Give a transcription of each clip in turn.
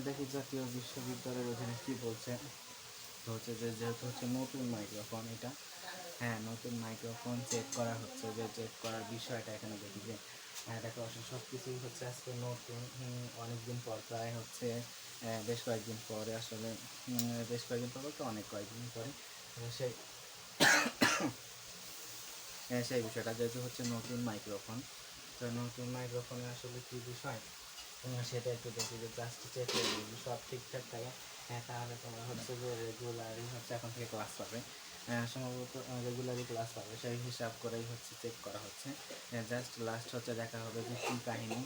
দেখি জাতীয় বিশ্ববিদ্যালয়ের অধীনে কী বলছে। হচ্ছে যে যেহেতু হচ্ছে নতুন মাইক্রোফোন এটা হ্যাঁ নতুন মাইক্রোফোন চেক করা হচ্ছে যে চেক করার বিষয়টা এখানে দেখি যে হ্যাঁ দেখো আসলে সব কিছুই হচ্ছে আজকে নতুন অনেক দিন পর প্রায় হচ্ছে বেশ কয়েকদিন পরে আসলে বেশ কয়েকদিন পর বলতে অনেক কয়েকদিন পরে সেই হ্যাঁ, সেই বিষয়টা যেহেতু হচ্ছে নতুন মাইক্রোফোন তো নতুন মাইক্রোফোনে আসলে কী বিষয়? সেটা একটু দেখি যে জাস্ট চেক করে সব ঠিকঠাক থাকে। হ্যাঁ তাহলে তোমরা হচ্ছে যে রেগুলারই হচ্ছে এখন থেকে ক্লাস পাবে। সম্ভবত রেগুলারই ক্লাস পাবে। সেই হিসাব করেই হচ্ছে চেক করা হচ্ছে। জাস্ট লাস্ট হচ্ছে দেখা হবে যে কী কাহিনী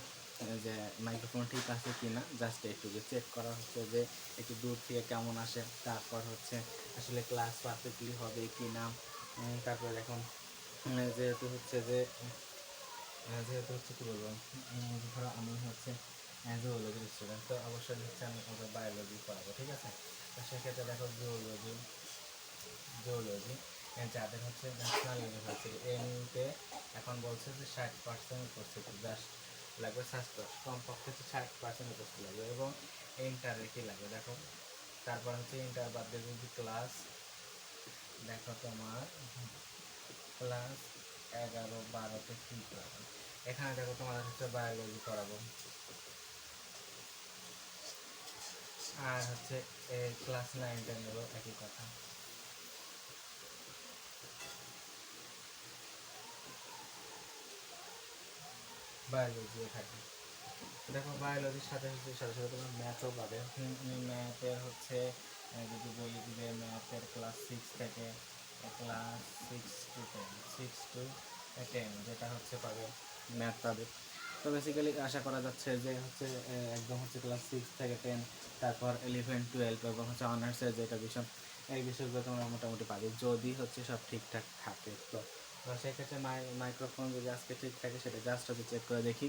যে মাইক্রোফোন ঠিক আছে কি না জাস্ট একটু যে চেক করা হচ্ছে যে একটু দূর থেকে কেমন আসে। তারপর হচ্ছে আসলে ক্লাস পারফেক্টলি হবে কি না তারপর এখন যেহেতু হচ্ছে যে যেহেতু হচ্ছে কী বলব ধরো আমি হচ্ছে জুওলজির স্টুডেন্ট তো অবশ্যই হচ্ছে আমি ওদের বায়োলজি পড়াবো, ঠিক আছে? তো সেক্ষেত্রে দেখো জুওলজি জুওলজি যাদের হচ্ছে ন্যাশনাল ইউনিভার্সিটি এমতে এখন বলছে যে ষাট পার্সেন্ট উপস্থিতি জাস্ট লাগবে স্বাস্থ্য কমপক্ষে হচ্ছে ষাট পার্সেন্ট উপস্থিতি লাগবে, এবং ইন্টারে কী লাগবে? দেখো, তারপর হচ্ছে ইন্টার বাদ দিয়ে যদি ক্লাস দেখো তোমার ক্লাস এগারো বারোতে কী পড়াবো? এখানে দেখো তোমাদের হচ্ছে বায়োলজি পড়াবো। আর হচ্ছে ক্লাস নাইন টেনেরও একই কথা। বায়োলজি থাকে। দেখো বায়োলজির সাথে হচ্ছে সাথে সাথে তোমার ম্যাথও পাবে। ম্যাথের হচ্ছে যদি বলি যে ম্যাথের ক্লাস সিক্স থেকে class six to ten six to ten যেটা হচ্ছে পাবে ম্যাথ পাবে। তো বেসিক্যালি আশা করা যাচ্ছে যে হচ্ছে একদম হচ্ছে ক্লাস সিক্স থেকে টেন তারপর ইলেভেন টুয়েলভ এবং হচ্ছে অনার্সের যেটা বিষয়, এই বিষয়গুলো তোমরা মোটামুটি পাবে যদি হচ্ছে সব ঠিকঠাক থাকে। তো সেক্ষেত্রে মাই মাইক্রোফোন যদি আজকে ঠিক থাকে সেটা জাস্ট হচ্ছে চেক করে দেখি।